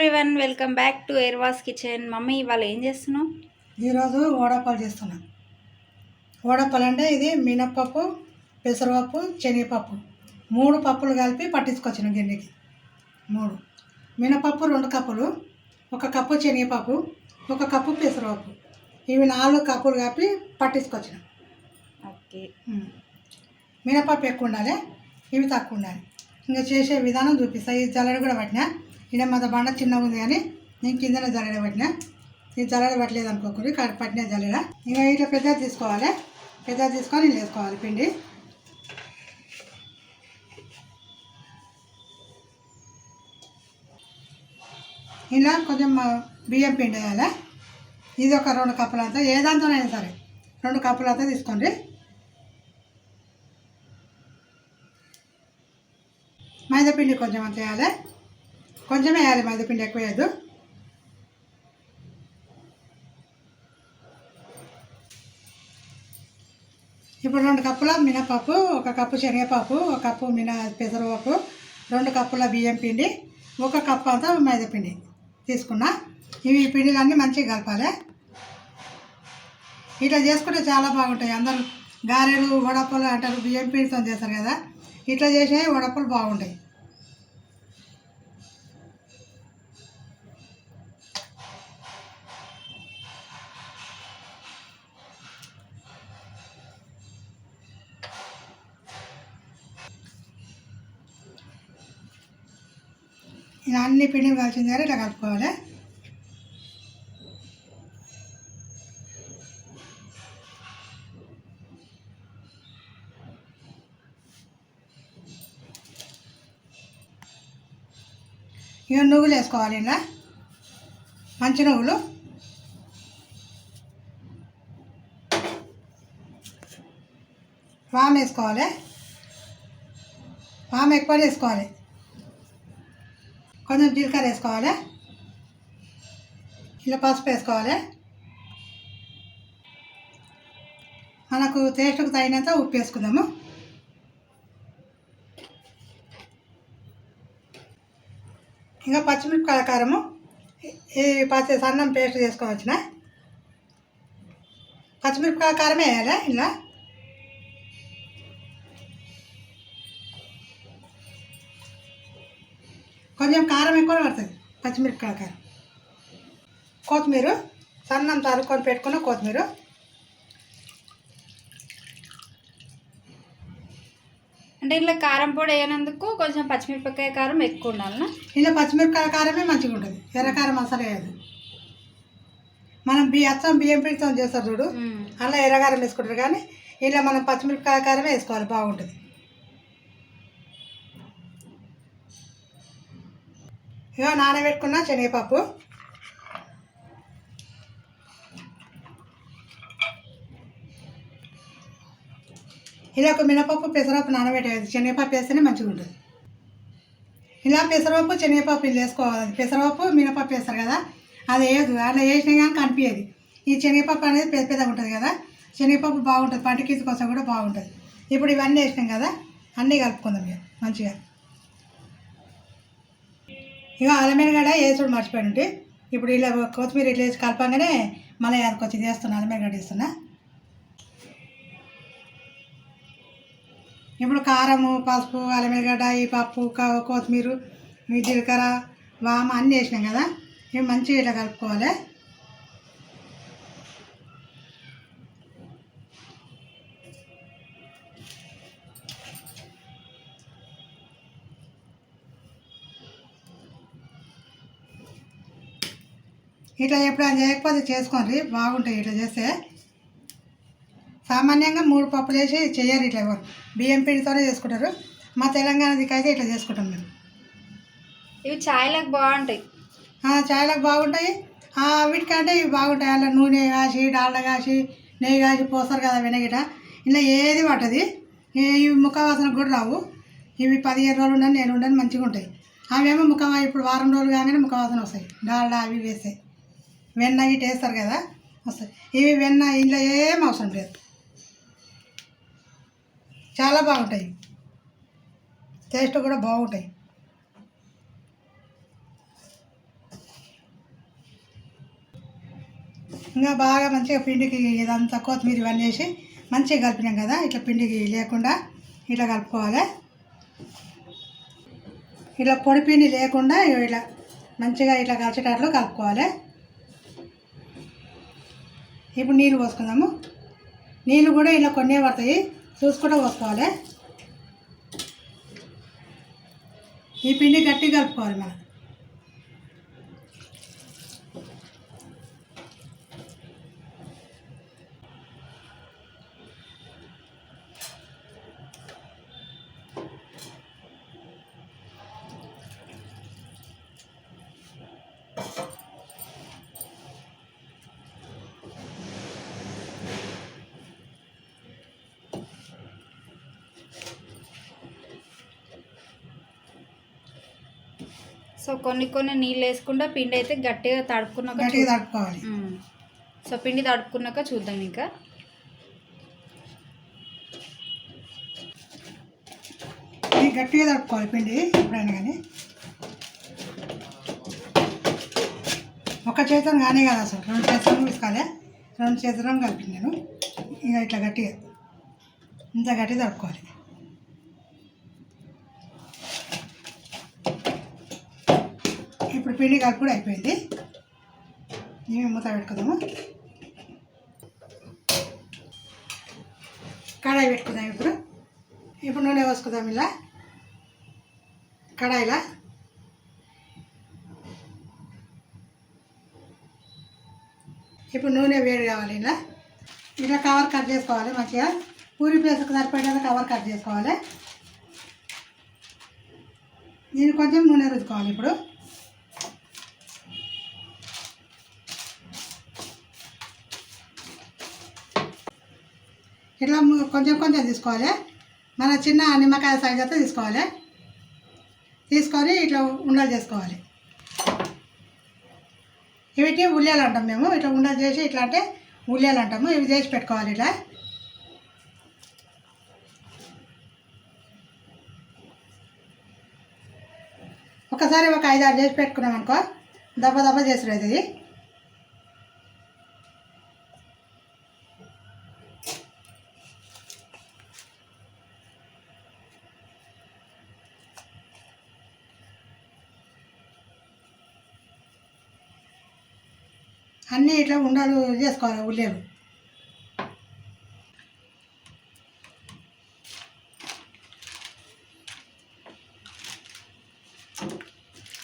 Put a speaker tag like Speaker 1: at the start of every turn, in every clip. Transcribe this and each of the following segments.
Speaker 1: Everyone welcome back to ఎయిర్వాస్ kitchen. Mummy ఇవాళ ఏం చేస్తున్నావు?
Speaker 2: ఈరోజు ఓడపాలు చేస్తున్నాను ఓడపాలు అంటే ఇది మినప్పప్పు పెసరపప్పు శనగపప్పు. మూడు పప్పులు కలిపి పట్టించుకొచ్చిన గిన్నెకి. మూడు. మినపప్పు రెండు కప్పులు ఒక కప్పు శనగపప్పు ఒక కప్పు పెసరపప్పు. ఇవి నాలుగు కప్పులు కలిపి పట్టించుకొచ్చిన.
Speaker 1: ఓకే.
Speaker 2: మినపప్పు ఎక్కువ ఉండాలి ఇవి తక్కువ ఉండాలి. ఇంకా చేసే విధానం చూపిస్తా. ఈ జల్లెడ కూడా పట్టినా. ఈడ మన బండ చిన్నగా ఉంది కానీ నేను కిందనే జల్లెడ పట్టినా. నేను జల్లెడ పట్టలేదు అనుకోకూడదు ఇక్కడ పట్టిన జల్లెడ. ఇంకా ఇట్లా పెద్ద తీసుకోవాలి. పెద్ద తీసుకొని నేను వేసుకోవాలి పిండి. ఇలా కొంచెం బియ్యం పిండి వేయాలి? ఇది ఒక రెండు కప్పులంతా ఏ దాంతోనైనా సరే రెండు కప్పులంతా తీసుకోండి. మైదాపిండి కొంచెం అంత వేయాలి? కొంచెం వేయాలి మైదాపిండి ఎక్కువ వేయద్దు. ఇప్పుడు రెండు కప్పుల మినపప్పు ఒక కప్పు శనగపప్పు ఒక కప్పు మిన పెసరపప్పు రెండు కప్పుల బియ్యం పిండి ఒక కప్పు అంతా మైదాపిండి తీసుకున్నా. ఇవి పిండిలన్నీ మంచిగా కలపాలి. ఇట్లా చేసుకుంటే చాలా బాగుంటాయి. అందరూ గారెలు వడపలు అంటారు బియ్యం పిండితో చేస్తారు కదా. ఇట్లా చేసే వడపలు బాగుంటాయి. అన్ని పిండి కాల్చిన దగ్గర ఇట్లా కలుపుకోవాలి? ఇక నువ్వులు వేసుకోవాలి ఇలా మంచి నువ్వులు. వామ్ వేసుకోవాలి. వామ్ ఎక్కువ వేసుకోవాలి. కొంచెం జీలకర్ర వేసుకోవాలి. ఇలా పసుపు వేసుకోవాలి. మనకు టేస్ట్కి తగినంత ఉప్పు వేసుకుందాము. ఇంకా పచ్చిమిరపకాయ కారము. ఈ పచ్చి సన్నం పేస్ట్ చేసుకోవచ్చిన? పచ్చిమిరపకాయ కారమే వేయాలి ఇలా? కొంచెం కారం ఎక్కువ పడుతుంది పచ్చిమిరపకాయ కారం కొత్తిమీర సన్నం తరుక్కొని పెట్టుకున్న కొత్తిమీర.
Speaker 1: అంటే ఇంట్లో కారం పొడి వేయనందుకు కొంచెం పచ్చిమిరపకాయ కారం ఎక్కువ ఉండాలనా?
Speaker 2: ఇలా పచ్చిమిరపకాయ కారమే మంచిగా ఉంటుంది ఎర్రకారం అసలు వేయదు. మనం బియ్య అచ్చం బియ్యం పిండితో చేస్తారు చూడు అలా ఎర్రకారం వేసుకుంటారు కానీ ఇలా మనం పచ్చిమిరపకాయ కారమే వేసుకోవాలి బాగుంటుంది. ఇక నానబెట్టుకున్న శనగపప్పు. ఇలా ఒక మినపప్పు పెసరపప్పు నానబెట్టేది శనగపప్పు వేస్తేనే మంచిగా ఉంటుంది. ఇలా పెసరపప్పు శనగపప్పు ఇలా వేసుకోవాలి. పెసరపప్పు మినపప్పు వేస్తారు కదా. అది వేయదు అలా వేసినా కానీ కనిపించేది. ఈ శనగపప్పు అనేది పెద్ద పెద్దగా ఉంటుంది కదా. శనగపప్పు బాగుంటుంది. పంటకీసు కోసం కూడా బాగుంటుంది. ఇప్పుడు ఇవన్నీ వేసినాం కదా. అన్నీ కలుపుకుందాం ఇక. మంచిగా. ఇక అల్లమెరగడ్డ వేసుడు మర్చిపోయి ఇప్పుడు ఇలా కొత్తిమీర ఇట్లా వేసి కలపంగానే మళ్ళీ అదకొచ్చి వేస్తున్నా అల్లమెరగడ్డ వేస్తున్నా. ఇప్పుడు కారము పసుపు అల్లమెరగడ్డ ఈ పప్పు కొత్తిమీర జీలకర్ర వామ అన్నీ వేసినాం కదా. ఇవి మంచిగా ఇట్లా కలుపుకోవాలి. ఇట్లా ఎప్పుడైనా చేయకపోతే చేసుకోండి బాగుంటాయి ఇట్లా చేస్తే. సామాన్యంగా మూడు పప్పులు వేసి చేయరు ఇట్లా ఎవరు. బియ్యం పిండితోనే చేసుకుంటారు. మా తెలంగాణ దిక్కైతే ఇట్లా చేసుకుంటాం మేము.
Speaker 1: ఇవి చాయ్లకు బాగుంటాయి.
Speaker 2: ఆ, చాయలకు బాగుంటాయి. ఆ, వీటికంటే ఇవి బాగుంటాయి. అలా నూనె కాసి డాల్డా కాసి నెయ్యి కాసి పోస్తారు కదా వెనగిట. ఇలా ఏది పట్టది? ఇవి ముఖ వాసన కూడా రావు. ఇవి పదిహేను రోజులు ఉండని నేను ఉండని మంచిగా ఉంటాయి అవేమో ముఖ ఇప్పుడు వారం రోజులు కాగానే ముఖ వాసన వస్తాయి. డాల్డా అవి వేస్తాయి వెన్న ఇటు వేస్తారు కదా వస్తాయి. ఇవి వెన్న ఇంట్లో ఏం అవసరం లేదు. చాలా బాగుంటాయి. టేస్ట్ కూడా బాగుంటాయి. ఇంకా బాగా మంచిగా పిండికి ఇదంతా కొత్తిమీర ఇవన్నీ వేసి మంచిగా కలిపినాం కదా ఇట్లా పిండికి లేకుండా ఇట్లా కలుపుకోవాలి. ఇలా పొడి పిండి లేకుండా ఇలా మంచిగా ఇట్లా కలిసేటట్లు కలుపుకోవాలి. ఇప్పుడు నీళ్ళు పోసుకుందాము. నీళ్ళు కూడా ఇలా కొన్నే పడతాయి. చూసుకుంటూ పోసుకోవాలి. ఈ పిండి గట్టిగా కలుపుకోవాలి మనం.
Speaker 1: సో కొన్ని కొన్ని నీళ్ళు వేసుకుంటే పిండి అయితే గట్టిగా తడుపుకున్నాక
Speaker 2: గట్టిగా తడుపుకోవాలి.
Speaker 1: సో పిండి తడుపుకున్నాక చూద్దాం ఇంకా.
Speaker 2: గట్టిగా తడుపుకోవాలి పిండి ఎప్పుడైనా కానీ. ఒక చేతం కానీ కాదు అసలు. రెండు చేతులు తీసుకోవాలి. రెండు చేతులను కలిపి నేను. ఇక ఇట్లా గట్టిగా. ఇంత గట్టిగా తడుపుకోవాలి. ఇప్పుడు పిండి కలుపుడు అయిపోయింది. ఇవి మూత పెట్టుకుందాము? కడాయి పెట్టుకుందాం ఇప్పుడు. ఇప్పుడు నూనె పోసుకుందాం ఇలా. కడాయిలా ఇప్పుడు నూనె వేడి కావాలి ఇలా. ఇలా కవర్ కట్ చేసుకోవాలి మంచిగా. పూరి ప్లేస్కి సరిపడేలా కవర్ కట్ చేసుకోవాలి. దీన్ని కొంచెం నూనె రుద్దుకోవాలి ఇప్పుడు. ఇట్లా కొంచెం కొంచెం తీసుకోవాలి. మన చిన్న నిమ్మకాయ సైజ్ అయితే తీసుకోవాలి. తీసుకొని ఇట్లా ఉండలు చేసుకోవాలి. ఇవిటి ఉల్లియాలు అంటాం మేము. ఇట్లా ఉండలు చేసి ఇట్లా అంటే ఉల్లియాలు అంటాము. ఇవి చేసి పెట్టుకోవాలి ఇట్లా. ఒకసారి ఒక ఐదు ఆరు చేసి పెట్టుకున్నాం అనుకో దెబ్బ దెబ్బ చేసి ఇది అన్నీ ఇట్లా ఉండాలి చేసుకోవాలి ఉల్లిలు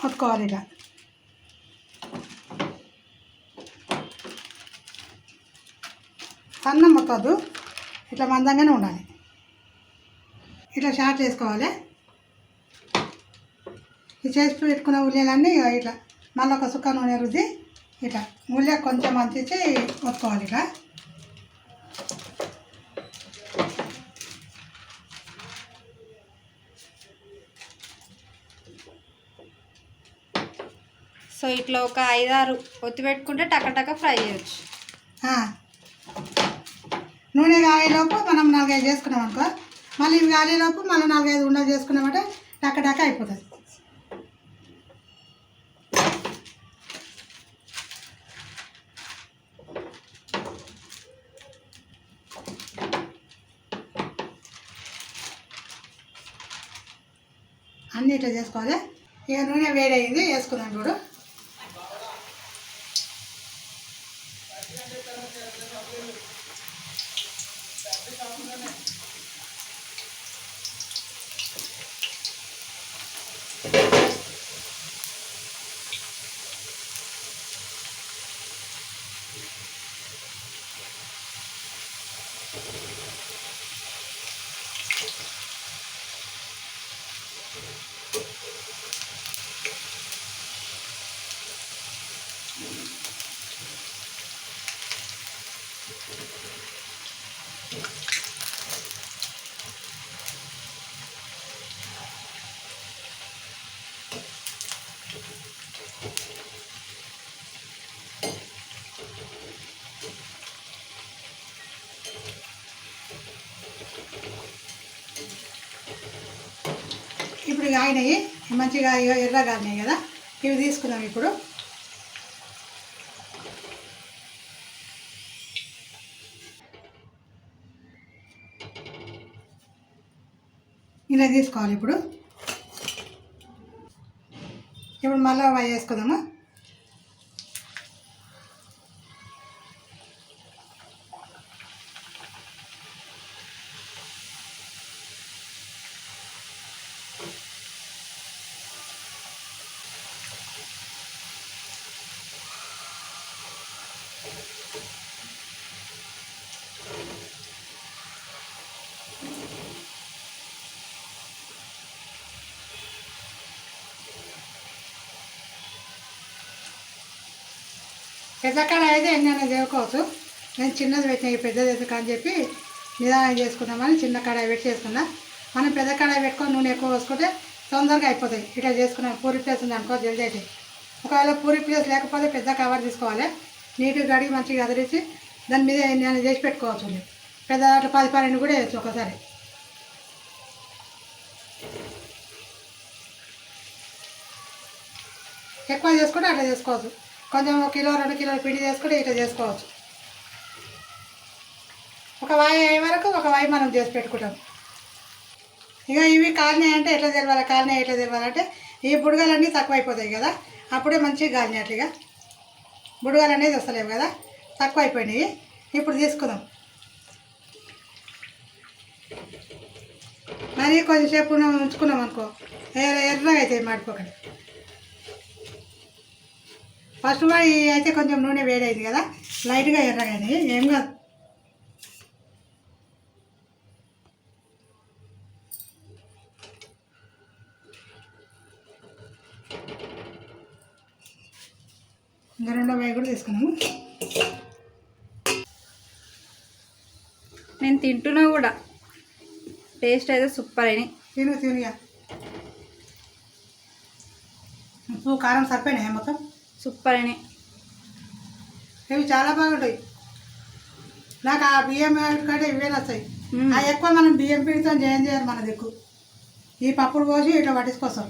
Speaker 2: కొట్టుకోవాలి ఇట్లా. సన్నం మొత్తద్దు ఇట్లా మందంగానే ఉండాలి. ఇట్లా షార్ట్ చేసుకోవాలి. ఈ చేసి పెట్టుకున్న ఉల్లిలన్నీ ఇట్లా మళ్ళీ ఒక సుక్క నూనె రుద్ది ఇట్లా ఉల్లి కొంచెం అంతించి కొట్టుకోవాలి ఇట్లా
Speaker 1: సో ఇట్లా ఒక ఐదారు ఒత్తి పెట్టుకుంటే టక టక ఫ్రై చేయొచ్చు.
Speaker 2: నూనె కాగేలోపు మనం నాలుగైదు చేసుకున్నాం అనుకో మళ్ళీ ఇవి కాలేలోపు మళ్ళీ నాలుగైదు ఉండలు చేసుకున్నామంటే టక్క అయిపోతుంది అన్నీ ఇట్లా చేసుకోవాలి. ఇక నూనె వేడైంది వేసుకుందాం చూడు. ఇప్పుడు ఇక అయినాయి మంచిగా ఉన్నాయి కదా. ఇవి తీసుకున్నాం ఇప్పుడు. ఇలా తీసుకోవాలి ఇప్పుడు. ఇప్పుడు మళ్ళీ వేసుకుందాము? పెద్ద అయితే ఎన్నైనా చేసుకోవచ్చు నేను చిన్నది పెట్టిన ఈ పెద్దది ఎందుకు అని చెప్పి నిదానం చేసుకుందామని చిన్న కడాయి పెట్టి చేసుకున్నా. మనం పెద్ద కడాయి పెట్టుకొని నూనె ఎక్కువ పోసుకుంటే తొందరగా అయిపోతాయి. ఇట్లా చేసుకున్నాం పూరి ప్లేస్ ఉంది అనుకో జల్దీ అయితే ఒకవేళ పూరి ప్లేస్ లేకపోతే పెద్ద కవర్ తీసుకోవాలి. నీట్గా కడిగి మంచిగా అదిరించి దాని మీద నేను చేసి పెట్టుకోవచ్చు. పెద్ద దాంట్లో పది పన్నెండు కూడా వేయచ్చు ఒకసారి. ఎక్కువ చేసుకుంటే అట్లా చేసుకోవచ్చు. కొంచెం ఒక కిలో రెండు కిలోలు పిండి చేసుకుంటే ఇట్లా చేసుకోవచ్చు. ఒక వాయి అయ్యే వరకు ఒక వాయి మనం చేసి పెట్టుకుంటాం. ఇక ఇవి కాలినాయి అంటే ఎట్లా తెలవాలి? కాలినాయి ఎట్లా తెలవాలంటే ఈ బుడగలన్నీ తక్కువ అయిపోతాయి కదా అప్పుడే మంచిగా కాలినట్లుగా బుడగలు అనేది వస్తలేవు కదా తక్కువ అయిపోయినాయి ఇప్పుడు తీసుకుందాం. మరి కొంచెంసేపు ఉంచుకున్నాం అనుకో ఎర్ర ఎర్రగా అవుతాయి మాడిపోకండి ఫస్ట్ అయితే కొంచెం నూనె వేడైంది కదా లైట్గా ఎర్రగా అయినాయి ఏం కాదు. ఇంకా రెండో వేయి కూడా తీసుకున్నాము.
Speaker 1: నేను తింటున్నా కూడా. టేస్ట్ అయితే సూపర్ అయినాయి.
Speaker 2: తిను తినుగా ఉప్పు కారం సరిపోయినాయి మొత్తం?
Speaker 1: సూపర్ అయినాయి
Speaker 2: ఇవి చాలా బాగుంటాయి. నాకు ఆ బియ్యం కంటే ఇవే నచ్చాయి. ఆ ఎక్కువ మనం బియ్యం పిండితో చేయం చేయరు మన దిక్కు. ఈ పప్పులు పోసి ఇట్లా పట్టించుకొస్తాం.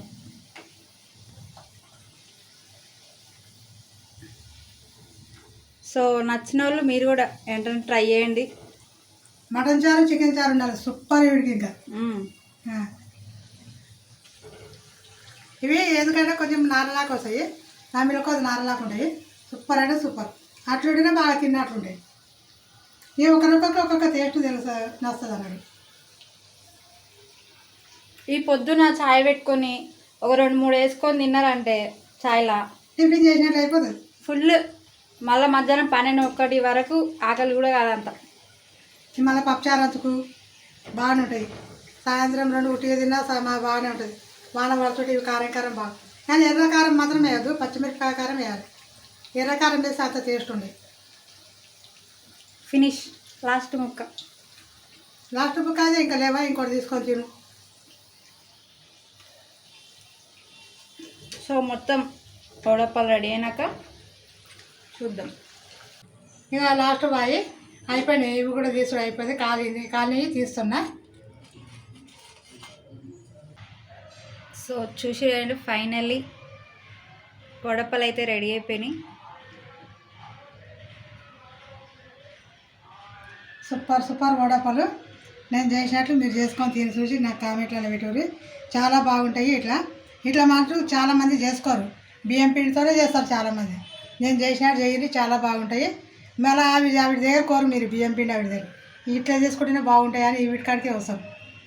Speaker 1: సో నచ్చిన వాళ్ళు మీరు కూడా వెంటనే ట్రై చేయండి.
Speaker 2: మటన్ చారు చికెన్ చారు ఉండాలి. సూపర్ వీడికి ఇంకా. ఇవి ఎందుకంటే కొంచెం నారలాగా వస్తాయి. దానిలో కొంచెం నారలాగా ఉంటాయి సూపర్ అంటే సూపర్. అట్లుంటేనే బాగా తిన్నట్లుంటాయి ఇవి ఒకరికొకరికి ఒక్కొక్క టేస్ట్ తెలుసు నస్తుంది అన్నది.
Speaker 1: ఈ పొద్దున చాయ్ పెట్టుకొని ఒక రెండు మూడు వేసుకొని తిన్నారంటే చాయ్లా?
Speaker 2: టిఫిన్ చేసినట్లు అయిపోతుంది.
Speaker 1: ఫుల్. మళ్ళీ మధ్యాహ్నం పన్నెండు ఒకటి వరకు ఆకలి కూడా కాదంత
Speaker 2: మళ్ళీ పప్పుచారు అంచుకు బాగానే ఉంటాయి. సాయంత్రం రెండు ఉట్టిగా తిన్నా బాగానే ఉంటుంది. వాన పడుతుంటే ఇవి కారం కారం బాగా. కానీ ఎర్ర కారం మాత్రం వేయద్దు పచ్చిమిరపకాయ కారం వేయాలి. ఎర్ర కారం వేస్తే అంత టేస్ట్ ఉంది
Speaker 1: ఫినిష్ లాస్ట్ ముక్క.
Speaker 2: లాస్ట్ బుక్ అయితే ఇంకా లేవా ఇంకోటి తీసుకొని తిను.
Speaker 1: సో మొత్తం పౌడప్పలు రెడీ అయినాక చూద్దాం.
Speaker 2: ఇక లాస్ట్ బాయి. అయిపోయినాయి ఇవి కూడా తీసుడు అయిపోయింది. కాలింది కాలి తీస్తున్నా.
Speaker 1: సో చూసి ఫైనల్లీ వడపలు అయితే రెడీ అయిపోయినాయి.
Speaker 2: సూపర్ సూపర్ వడపలు. నేను చేసినట్లు మీరు చేసుకొని తిని చూసి నాకు కామెంట్లలో పెట్టుకుని చాలా బాగుంటాయి ఇట్లా. ఇట్లా మాత్రం చాలామంది చేసుకోరు. బియ్యం పిండితోనే చేస్తారు చాలామంది. నేను చేసినట్టు చేయండి చాలా బాగుంటాయి. మళ్ళీ ఆవి ఆవిడ దగ్గర కోరు మీరు బియ్యం పిండి ఆవిడ దగ్గర. ఇట్లా చేసుకుంటేనే బాగుంటాయి అని వీటికాడికే వస్తాం.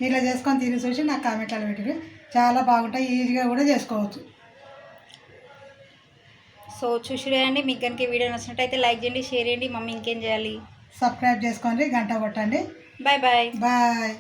Speaker 2: ఇట్లా చేసుకొని తిని చూసి నాకు కామెంట్లలో పెట్టుకుని చాలా బాగుంటాయి ఈజీగా కూడా చేసుకోవచ్చు.
Speaker 1: సో చూసి రండి మీకు కనుక ఈ వీడియో నచ్చినట్టయితే లైక్ చేయండి షేర్ చేయండి మమ్మీ ఇంకేం చేయాలి?
Speaker 2: సబ్స్క్రైబ్ చేసుకోండి గంట కొట్టండి.
Speaker 1: Bye bye.
Speaker 2: బాయ్.